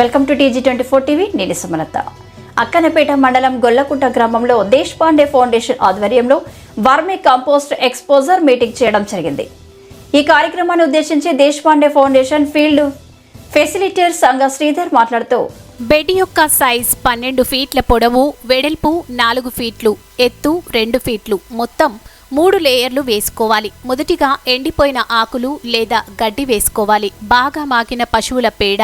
Welcome to TG twenty four TV నేను సుమలత. అక్కనపేట మండలం గొల్లకుంట గ్రామంలో దేశ్ పాండే ఫౌండేషన్ ఆధ్వర్యంలో వర్మీ కంపోస్ట్ ఎక్స్పోజర్ మీటింగ్ చేయడం జరిగింది. ఈ కార్యక్రమాన్ని ఉద్దేశించి Desh Pande foundation field facilitator Sangha Sridhar మాట్లాడుతూ బెడ్ యొక్క సైజ్ పన్నెండు ఫీట్ల పొడవు వెడల్పు నాలుగు ఫీట్లు ఎత్తు రెండు ఫీట్లు. మొత్తం మూడు లేయర్లు వేసుకోవాలి. మొదటిగా ఎండిపోయిన ఆకులు లేదా గడ్డి వేసుకోవాలి. బాగా మాగిన పశువుల పేడ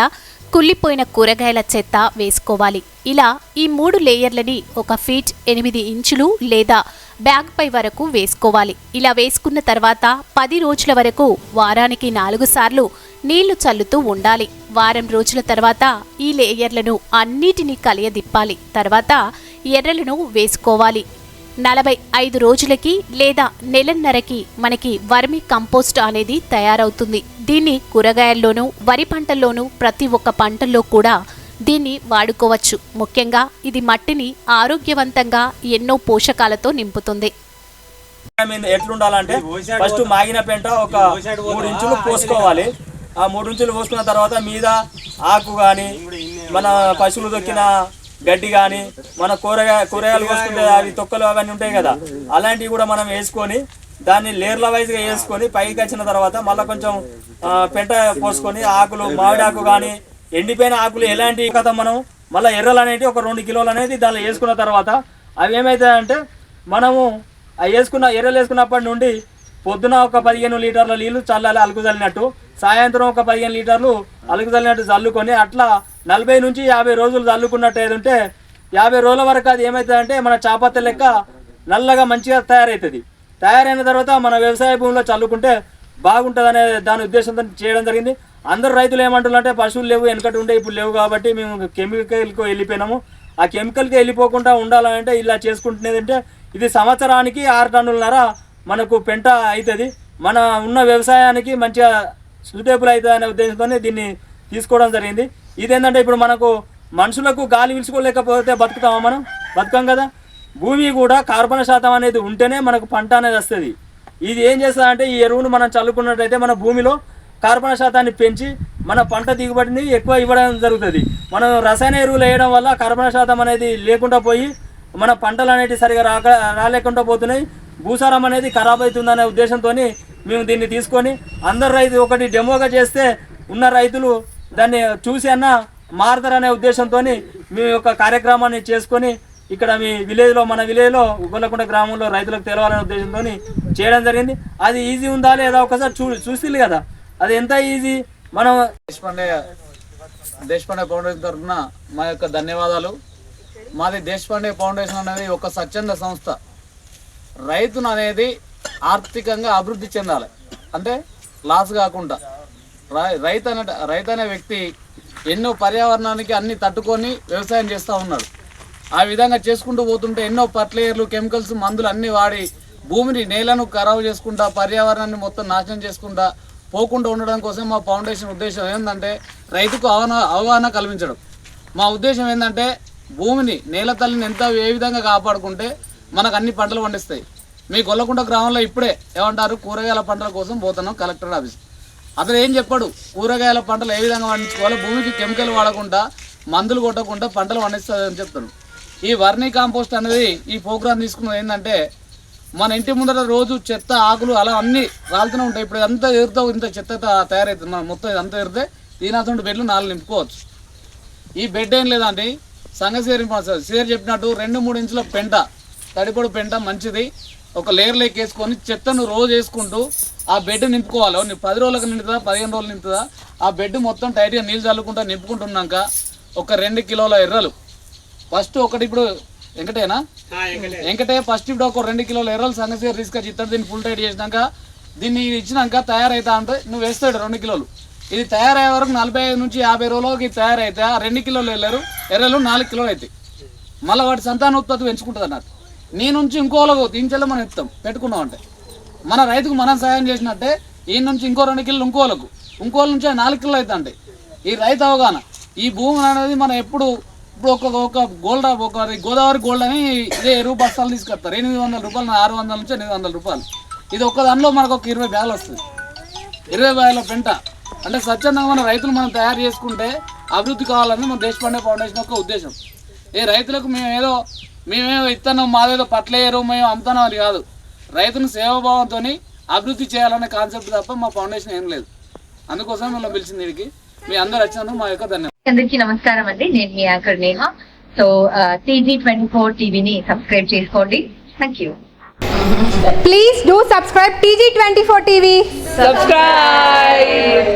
కుళ్ళిపోయిన కూరగాయల చెత్త వేసుకోవాలి. ఇలా ఈ మూడు లేయర్లని ఒక ఫీట్ ఎనిమిది ఇంచులు లేదా బ్యాగ్ పై వరకు వేసుకోవాలి. ఇలా వేసుకున్న తర్వాత పది రోజుల వరకు వారానికి నాలుగు సార్లు నీళ్ళు చల్లుతూ ఉండాలి. వారం రోజుల తర్వాత ఈ లేయర్లను అన్నిటినీ కలియదిప్పాలి. తర్వాత ఎర్రలను వేసుకోవాలి. నలభై ఐదు రోజులకి లేదా నెలన్నరకి మనకి వర్మి కంపోస్ట్ అనేది తయారవుతుంది. దీన్ని కూరగాయల్లోనూ వరి పంటల్లోనూ ప్రతి ఒక్క పంటల్లో కూడా దీన్ని వాడుకోవచ్చు. ముఖ్యంగా ఇది మట్టిని ఆరోగ్యవంతంగా ఎన్నో పోషకాలతో నింపుతుంది. ఎట్లుండాలంటే ఫస్ట్ మాగిన పెంట ఒక మూడు ఇంచులు పోసుకోవాలి. ఆ మూడు ఇంచులు పోసుకున్న తర్వాత మీద ఆకు కానీ మన పశువులు దొక్కిన గడ్డి కానీ మన కూరగాయ కూరగాయలు కోసుకుంటే అవి తొక్కలు అవన్నీ ఉంటాయి కదా. అలాంటివి కూడా మనం వేసుకొని దాన్ని లేర్ల వైజ్గా వేసుకొని పైకి వచ్చిన తర్వాత మళ్ళీ కొంచెం పెంట పోసుకొని ఆకులు మామిడి ఆకు కానీ ఎండిపోయిన ఆకులు ఎలాంటి కథ మనం మళ్ళీ ఎర్రలు అనేవి ఒక రెండు కిలోలు అనేది దానిలో వేసుకున్న తర్వాత అవి ఏమవుతాయంటే మనము అవి వేసుకున్న ఎర్రలు వేసుకున్నప్పటి నుండి పొద్దున ఒక పదిహేను లీటర్ల నీళ్ళు చల్లాలి అలుకు చల్లినట్టు. సాయంత్రం ఒక పదిహేను లీటర్లు అలుకు చల్లినట్టు చల్లుకొని అట్లా నలభై నుంచి యాభై రోజులు చల్లుకున్నట్టు ఏదంటే యాభై రోజుల వరకు అది ఏమవుతుందంటే మన చాపత్త లెక్క నల్లగా మంచిగా తయారవుతుంది తయారైన తర్వాత మన వ్యవసాయ భూమిలో చల్లుకుంటే బాగుంటుంది అనే దాని ఉద్దేశంతో చేయడం జరిగింది. అందరు రైతులు ఏమంటున్నారంటే పశువులు లేవు వెనకటి ఉండే ఇప్పుడు లేవు కాబట్టి మేము కెమికల్కి వెళ్ళిపోయినాము. ఆ కెమికల్కి వెళ్ళిపోకుండా ఉండాలంటే ఇలా చేసుకుంటున్నది అంటే ఇది సంవత్సరానికి ఆరు టన్నులన్నర మనకు పెంట అవుతుంది మన ఉన్న వ్యవసాయానికి మంచిగా సూటేబుల్ అవుతుంది అనే ఉద్దేశంతో దీన్ని తీసుకోవడం జరిగింది. ఇదేంటంటే ఇప్పుడు మనకు మనుషులకు గాలి పీల్చుకోలేకపోతే బతుకుతామా మనం? బతుకం కదా? భూమి కూడా కార్బన్ శాతం అనేది ఉంటేనే మనకు పంట అనేది వస్తుంది. ఇది ఏం చేస్తుందంటే ఈ ఎరువును మనం చల్లుకున్నట్టయితే మన భూమిలో కార్బన్ శాతాన్ని పెంచి మన పంట దిగుబడిని ఎక్కువ ఇవ్వడం జరుగుతుంది. మనం రసాయన ఎరువులు వేయడం వల్ల కార్బన శాతం అనేది లేకుండా పోయి మన పంటలు అనేటివి సరిగా రాక రాలేకుండా పోతున్నాయి. భూసారం అనేది ఖరాబ్ అవుతుందనే ఉద్దేశంతో మేము దీన్ని తీసుకొని అందరు రైతు ఒకటి డెమోగా చేస్తే ఉన్న రైతులు దాన్ని చూసి అన్న మారతారనే ఉద్దేశంతో మీ యొక్క కార్యక్రమాన్ని చేసుకొని ఇక్కడ మీ విలేజ్లో మన విలేజ్లో గొల్లకుంట గ్రామంలో రైతులకు తెలవాలనే ఉద్దేశంతో చేయడం జరిగింది. అది ఈజీ ఉందా లేదా ఒకసారి చూ చూస్తుంది కదా. అది ఎంత ఈజీ? మనం దేశపాండే దేశపాండే ఫౌండేషన్ తరఫున మా యొక్క ధన్యవాదాలు. మాది దేశపాండే ఫౌండేషన్ అనేది ఒక స్వచ్ఛంద సంస్థ. రైతును అనేది ఆర్థికంగా అభివృద్ధి చెందాలి. అంటే లాస్ కాకుండా. రైతు అనే రైతు అనే వ్యక్తి ఎన్నో పర్యావరణానికి అన్ని తట్టుకొని వ్యవసాయం చేస్తూ ఉన్నాడు. ఆ విధంగా చేసుకుంటూ పోతుంటే ఎన్నో ఫర్టిలైజర్లు కెమికల్స్ మందులు అన్నీ వాడి భూమిని నేలను ఖరాబు చేసుకుంటా పర్యావరణాన్ని మొత్తం నాశనం చేసుకుంటా పోకుండా ఉండడం కోసం మా ఫౌండేషన్ ఉద్దేశం ఏంటంటే రైతుకు అవగాహన అవగాహన కల్పించడం. మా ఉద్దేశం ఏంటంటే భూమిని నేల తల్లిని ఎంత ఏ విధంగా కాపాడుకుంటే మనకు అన్ని పంటలు పండిస్తాయి. మీ గొల్లకుంట గ్రామంలో ఇప్పుడే ఏమంటారు? కూరగాయల పంటల కోసం పోతున్నాం కలెక్టర్ ఆఫీస్ అతను ఏం చెప్పాడు? కూరగాయల పంటలు ఏ విధంగా పండించుకోవాలో? భూమికి కెమికల్ వాడకుండా మందులు కొట్టకుండా పంటలు పండిస్తుందని చెప్తాడు. ఈ వర్మీ కాంపోస్ట్ అనేది ఈ ప్రోగ్రామ్ తీసుకున్నది ఏంటంటే మన ఇంటి ముందర రోజు చెత్త ఆకులు అలా అన్ని రాలుతూనే ఉంటాయి. ఇప్పుడు అంతా ఎదురుతో ఇంత చెత్త తయారవుతుంది మనం మొత్తం ఇదంతా ఎదిరితే దీని బెడ్లు నాలుగు నింపుకోవచ్చు. ఈ బెడ్ ఏం లేదండి సంగశేరి సేర్ చెప్పినట్టు రెండు మూడు ఇంచుల పెంట తడిపొడి పెంట మంచిది. ఒక లేయర్ లేక్ వేసుకొని చెత్తను రోజు వేసుకుంటూ ఆ బెడ్ నింపుకోవాలి. ఓ నీ పది రోజులకు నింపుతుందా పదిహేను రోజులు నింపుతుందా ఆ బెడ్ మొత్తం టైట్గా నీళ్ళు చల్లుకుంటా నింపుకుంటున్నాక ఒక రెండు కిలోల ఎర్రలు. ఫస్ట్ ఒకటి ఇప్పుడు వెంకటేనా వెంకటే ఫస్ట్ ఇప్పుడు ఒక రెండు కిలోల ఎర్రలు సంగశేరి తీసుకొచ్చి ఇస్తాడు దీన్ని ఫుల్ టైట్ చేసినాక దీన్ని ఇచ్చినాక తయారైతా అంటే నువ్వు వేస్తాడు రెండు కిలోలు. ఇది తయారయ్యే వరకు నలభై ఐదు నుంచి యాభై రోజులకి ఇది తయారైతే ఆ రెండు కిలోలు వెళ్ళారు ఎర్రలు నాలుగు కిలోలు అవుతాయి. మళ్ళీ వాటి సంతానోత్పత్తి పెంచుకుంటుంది అన్నట్టు నీ నుంచి ఇంకోలకు దీంచెల్లో మనం ఇస్తాం పెట్టుకున్నాం అంటే. మన రైతుకు మనం సహాయం చేసినట్టే ఈ నుంచి ఇంకో రెండు కిలోలు ఇంకోలకు ఇంకోల నుంచి నాలుగు కిలోలు అవుతాయి ఈ రైతు అవగాహన ఈ భూమి అనేది మనం ఎప్పుడు ఇప్పుడు ఒక ఒక గోల్డ్ ఒక గోదావరి గోల్డ్ అని ఇదే ఎరువు బస్తాలు తీసుకొస్తారు. ఎనిమిది వందల రూపాయలు ఆరు వందల నుంచి ఎనిమిది వందల రూపాయలు. ఇది ఒక్క దానిలో మనకు ఒక ఇరవై బ్యాగులు వస్తుంది ఇరవై బ్యాగుల పెంట. అంటే స్వచ్ఛందంగా మన రైతులు మనం తయారు చేసుకుంటే అభివృద్ధి కావాలని మన దేశపాండే ఫౌండేషన్ యొక్క ఉద్దేశం. ఏ రైతులకు మేము ఏదో మేమేదో ఇస్తున్నాం మాదేదో పట్లేయరు మేము అమ్ముతున్నాం అని కాదు. రైతును సేవాభావంతో అభివృద్ధి చేయాలనే కాన్సెప్ట్ తప్ప మా ఫౌండేషన్ ఏం లేదు. అందుకోసం మిమ్మల్ని పిలిచింది వీడికి మీ అందరు వచ్చినందుకు మా యొక్క ధన్యవాదాలు. అందరికీ నమస్కారం అండి. నేను మీ anchor Neha. So TG twenty four టీవీని సబ్స్క్రైబ్ చేసుకోండి. Thank you Please do subscribe TG24 TV. subscribe.